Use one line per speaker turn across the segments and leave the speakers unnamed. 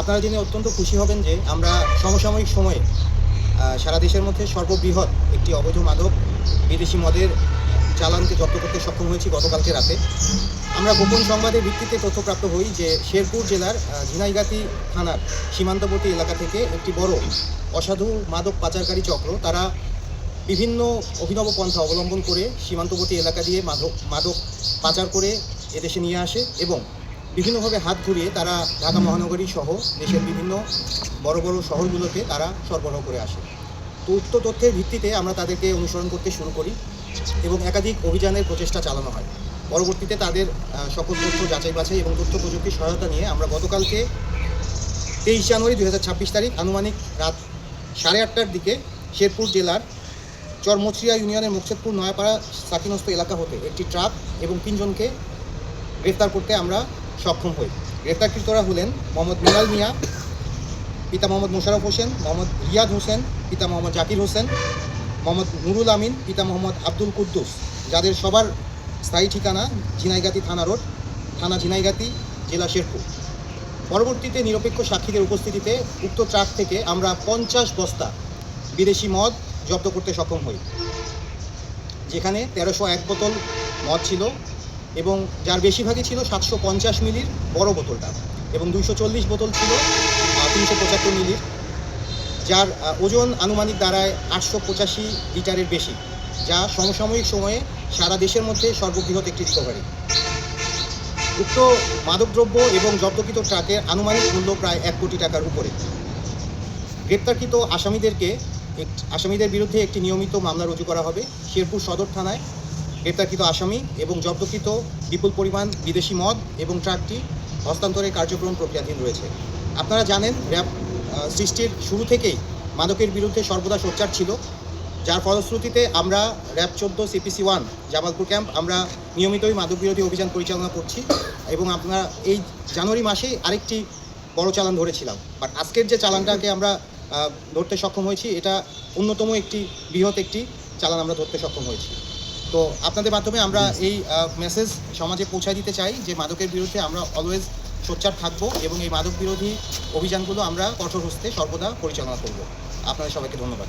আপনারা জেনে অত্যন্ত খুশি হবেন যে আমরা সমসাময়িক সময়ে সারা দেশের মধ্যে সর্ববৃহৎ একটি অবৈধ মাদক বিদেশি মদের চালানকে জব্দ করতে সক্ষম হয়েছি গতকালকে রাতে। আমরা গোপন সংবাদের ভিত্তিতে তথ্যপ্রাপ্ত হই যে শেরপুর জেলার ঝিনাইগাতি থানার সীমান্তবর্তী এলাকা থেকে একটি বড় অসাধু মাদক পাচারকারী চক্র তারা বিভিন্ন অভিনব পন্থা অবলম্বন করে সীমান্তবর্তী এলাকা দিয়ে মাদক মাদক পাচার করে এদেশে নিয়ে আসে এবং বিভিন্নভাবে হাত ঘুরিয়ে তারা ঢাকা মহানগরী সহ দেশের বিভিন্ন বড় বড় শহরগুলোকে তারা সরবরাহ করে আসে। তো উক্ত তথ্যের ভিত্তিতে আমরা তাদেরকে অনুসরণ করতে শুরু করি এবং একাধিক অভিযানের প্রচেষ্টা চালানো হয়। পরবর্তীতে তাদের সকল তথ্য যাচাই বাছাই এবং তথ্য প্রযুক্তির সহায়তা নিয়ে আমরা গতকালকে তেইশ জানুয়ারি দু হাজার ছাব্বিশ তারিখ আনুমানিক রাত সাড়ে আটটার দিকে শেরপুর জেলার চরমচরিয়া ইউনিয়নের মুকসেদপুর নয়াপাড়া সাকিনস্ত এলাকা হতে একটি ট্রাক এবং তিনজনকে গ্রেফতার করতে আমরা সক্ষম হই। গ্রেফতারকৃতরা হলেন মোহাম্মদ মিনাল মিয়া, পিতা মোহাম্মদ মোশারফ হোসেন, মোহাম্মদ রিয়াদ হোসেন, পিতা মোহাম্মদ জাকির হোসেন, মোহাম্মদ নুরুল আমিন, পিতা মোহাম্মদ আব্দুল কুদ্দুস, যাদের সবার স্থায়ী ঠিকানা ঝিনাইগাতি থানা রোড, থানা ঝিনাইগাতি, জেলা শেরপুর। পরবর্তীতে নিরপেক্ষ সাক্ষীদের উপস্থিতিতে উক্ত ট্রাক থেকে আমরা পঞ্চাশ বস্তা বিদেশি মদ জব্দ করতে সক্ষম হই। যেখানে তেরোশো এক বোতল মদ ছিল এবং যার বেশিরভাগই ছিল সাতশো পঞ্চাশ মিলির বড় বোতলটা এবং দুইশো চল্লিশ বোতল ছিল তিনশো পঁচাত্তর মিলির, যার ওজন আনুমানিক দাঁড়ায় আটশো পঁচাশি লিটারের বেশি, যা সমসাময়িক সময়ে সারা দেশের মধ্যে সর্ববৃহৎ একটি রিকভারি। উক্ত মাদকদ্রব্য এবং জব্দকৃত ট্রাকের আনুমানিক মূল্য প্রায় এক কোটি টাকার উপরে। গ্রেপ্তারকৃত আসামিদেরকে আসামিদের বিরুদ্ধে একটি নিয়মিত মামলা রুজু করা হবে শেরপুর সদর থানায় গ্রেপ্তারকৃত আসামি এবং জব্দকৃত বিপুল পরিমাণ বিদেশি মদ এবং ট্রাকটি হস্তান্তরের কার্যক্রম প্রক্রিয়াধীন রয়েছে। আপনারা জানেন, র্যাব সৃষ্টির শুরু থেকেই মাদকের বিরুদ্ধে সর্বদা সোচ্চার ছিল। যার ফলশ্রুতিতে আমরা র্যাব চোদ্দ সিপিসি ওয়ান জামালপুর ক্যাম্প, আমরা নিয়মিতই মাদক বিরোধী অভিযান পরিচালনা করছি এবং আপনারা এই জানুয়ারি মাসেই আরেকটি বড় চালান ধরেছিলাম। বাট আজকের যে চালানটাকে আমরা ধরতে সক্ষম হয়েছি, এটা অন্যতম একটি বৃহৎ একটি চালান আমরা ধরতে সক্ষম হয়েছি। তো আপনাদের মাধ্যমে আমরা এই মেসেজ সমাজে পৌঁছায় দিতে চাই যে মাদকের বিরুদ্ধে আমরা অলওয়েজ সোচ্চার থাকব এবং এই মাদক বিরোধী অভিযানগুলো আমরা কঠোর হস্তে সর্বদা পরিচালনা করব। আপনাদের সবাইকে ধন্যবাদ।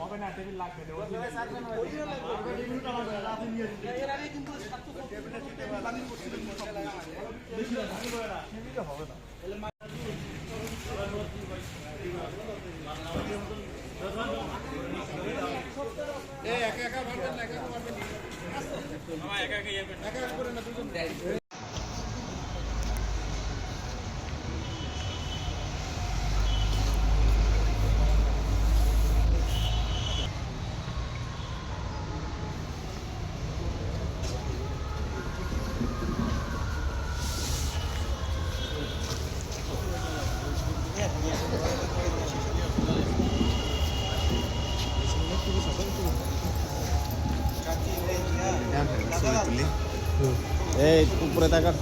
হবে না টেবিল লাগবে কিন্তু হবে না। একা একা ইয়ে ছবি তুলি।
এই উপরে তাকার